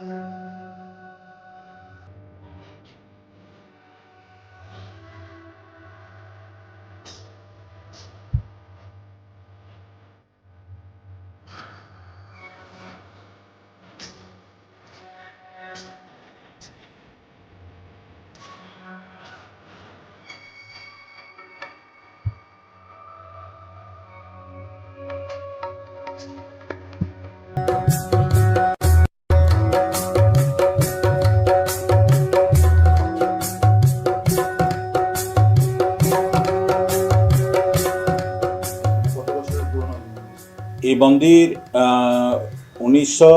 Uh... এই মন্দির উনিশশো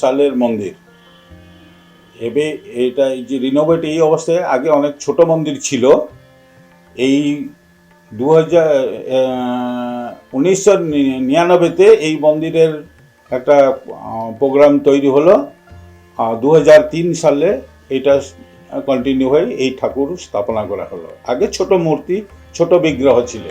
সালের মন্দির। এবে এটা এই যে রিনোভেট এই অবস্থায় আগে অনেক ছোট মন্দির ছিল। এই দু হাজার উনিশশো নিরানব্বইতে এই মন্দিরের একটা প্রোগ্রাম তৈরি হলো। দু হাজার তিন সালে এটা কন্টিনিউ হয়ে এই ঠাকুর স্থাপনা করা হলো। আগে ছোট মূর্তি, ছোট বিগ্রহ ছিল।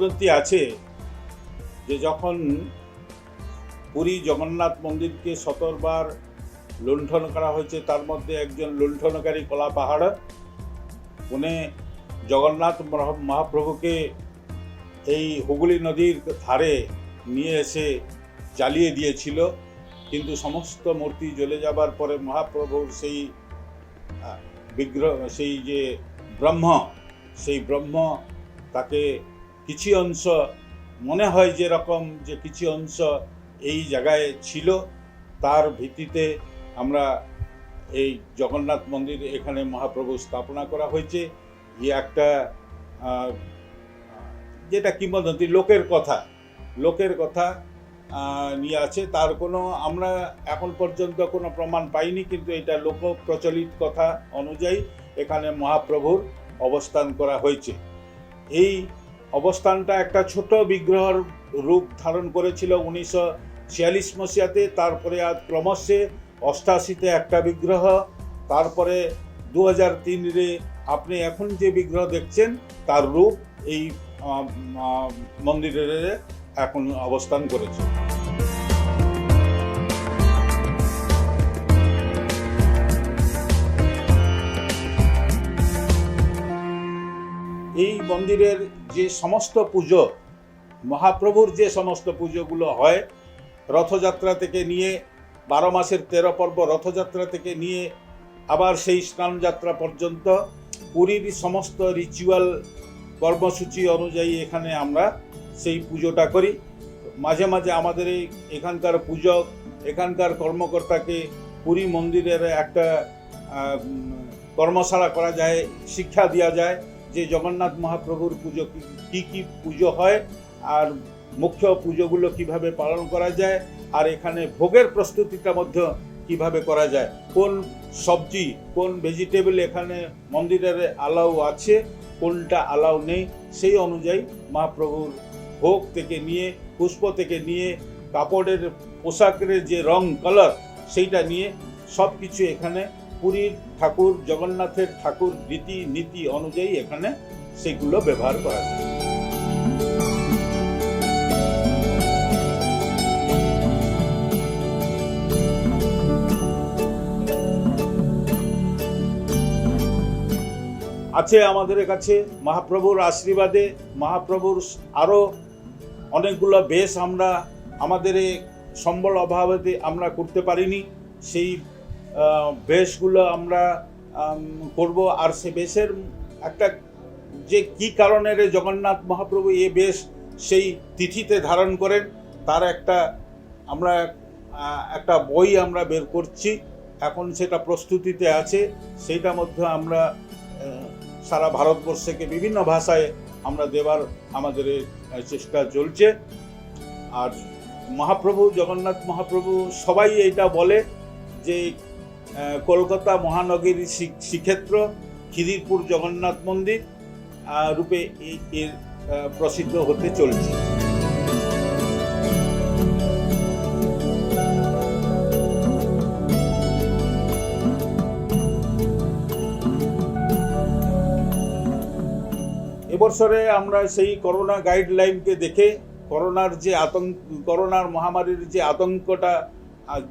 কিংবদন্তি আছে যে যখন পুরী জগন্নাথ মন্দিরকে শতবার লুণ্ঠন করা হয়েছে, তার মধ্যে একজন লুণ্ঠনকারী কলা পাহাড়, উনি জগন্নাথ মহা- মহাপ্রভুকে এই হুগলি নদীর ধারে নিয়ে এসে জ্বালিয়ে দিয়েছিল। কিন্তু সমস্ত মূর্তি জ্বলে যাবার পরে মহাপ্রভুর সেই বিগ্রহ, সেই যে ব্রহ্ম, সেই ব্রহ্ম তাকে কিছু অংশ মনে হয় যেরকম যে কিছু অংশ এই জায়গায় ছিল। তার ভিত্তিতে আমরা এই জগন্নাথ মন্দির এখানে মহাপ্রভু স্থাপনা করা হয়েছে। এই একটা যেটা কিংবদন্তি লোকের কথা লোকের কথা নিয়ে আছে। তার কোনো আমরা এখন পর্যন্ত কোনো প্রমাণ পাইনি, কিন্তু এটা লোক প্রচলিত কথা অনুযায়ী এখানে মহাপ্রভুর অবস্থান করা হয়েছে। এই অবস্থানটা একটা ছোট বিগ্রহর রূপ ধারণ করেছিল উনিশশো ছিয়াল্লিশ মସିহাতে। তারপরে আজ ক্রমশে অষ্টাশিতে একটা বিগ্রহ। তারপরে দু হাজার তিনে আপনি এখন যে বিগ্রহ দেখছেন, তার রূপ এই মন্দিরের এখন অবস্থান করেছে। এই মন্দিরের যে সমস্ত পুজো, মহাপ্রভুর যে সমস্ত পুজোগুলো হয়, রথযাত্রা থেকে নিয়ে বারো মাসের তেরো পর্ব রথযাত্রা থেকে নিয়ে আবার সেই স্নানযাত্রা পর্যন্ত, পুরীর সমস্ত রিচুয়াল কর্মসূচি অনুযায়ী এখানে আমরা সেই পুজোটা করি। মাঝে মাঝে আমাদের এই এখানকার পূজক এখানকার কর্মকর্তাকে পুরী মন্দিরের একটা কর্মশালা করা যায়, শিক্ষা দেওয়া যায়। যে জগন্নাথ মহাপ্রভুর পুজো, কি- কি পুজো হয় আর মুখ্য পুজোগুলো কীভাবে পালন করা যায় আর এখানে ভোগের প্রস্তুতিটা মধ্যে কীভাবে করা যায়, কোন সবজি, কোন ভেজিটেবল এখানে মন্দিরের আলাউ আছে, কোনটা আলাউ নেই, সেই অনুযায়ী মহাপ্রভুর ভোগ থেকে নিয়ে, পুষ্প থেকে নিয়ে, কাপড়ের পোশাকের যে রং কালার সেইটা নিয়ে সব কিছু এখানে পুরীর ঠাকুর, জগন্নাথের ঠাকুর রীতি নীতি অনুযায়ী এখানে সেগুলো ব্যবহার করা যায়। আছে আমাদের কাছে মহাপ্রভুর আশীর্বাদে, মহাপ্রভুর আরও অনেকগুলো বেশ আমরা, আমাদের সম্বল অভাবে আমরা করতে পারিনি। সেই বেশগুলো আমরা আম, করব। আর সে বেশের একটা যে কি কারণে রে জগন্নাথ মহাপ্রভু এ বেশ সেই তিথিতে ধারণ করেন তার একটা আমরা একটা বই আমরা বের করছি। এখন সেটা প্রস্তুতিতে আছে। সেইটা মধ্যে আমরা সারা ভারতবর্ষকে বিভিন্ন ভাষায় আমরা দেবার আমাদের চেষ্টা চলছে। আর মহাপ্রভু জগন্নাথ মহাপ্রভু সবাই এইটা বলে যে কলকাতা মহানগরী শ্রী- শ্রীক্ষেত্র, খিদিরপুর জগন্নাথ মন্দির রূপে এর প্রসিদ্ধ হতে চলছে। এবছরে আমরা সেই করোনা গাইডলাইনকে দেখে, করোনার যে আতঙ্ক, করোনার মহামারীর যে আতঙ্কটা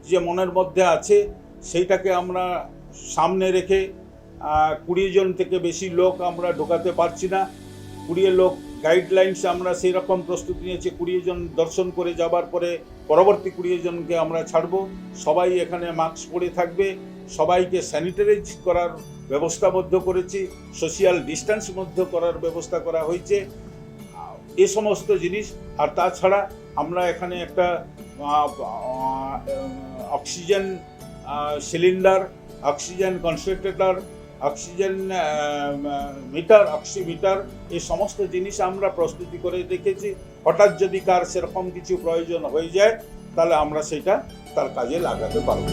যে মনের মধ্যে আছে সেইটাকে আমরা সামনে রেখে কুড়ি জন থেকে বেশি লোক আমরা ঢোকাতে পারছি না। কুড়ি লোক গাইডলাইন্স আমরা সেই রকম প্রস্তুতি নিয়েছি, কুড়ি জন দর্শন করে যাবার পরে পরবর্তী কুড়ি জনকে আমরা ছাড়ব। সবাই এখানে মাস্ক পরে থাকবে, সবাইকে স্যানিটাইজ করার ব্যবস্থাবদ্ধ করেছি সোশিয়াল ডিস্টেন্স মধ্যে করার ব্যবস্থা করা হয়েছে। এ সমস্ত জিনিস, আর তাছাড়া আমরা এখানে একটা oxygen cylinder oxygen concentrator oxygen meter oximeter এই সমস্ত জিনিস আমরা প্রস্তুতি করে রেখেছি হঠাৎ যদি কার সেরকম কিছু প্রয়োজন হয়ে যায়, তাহলে আমরা সেটা তার কাজে লাগাতে পারব।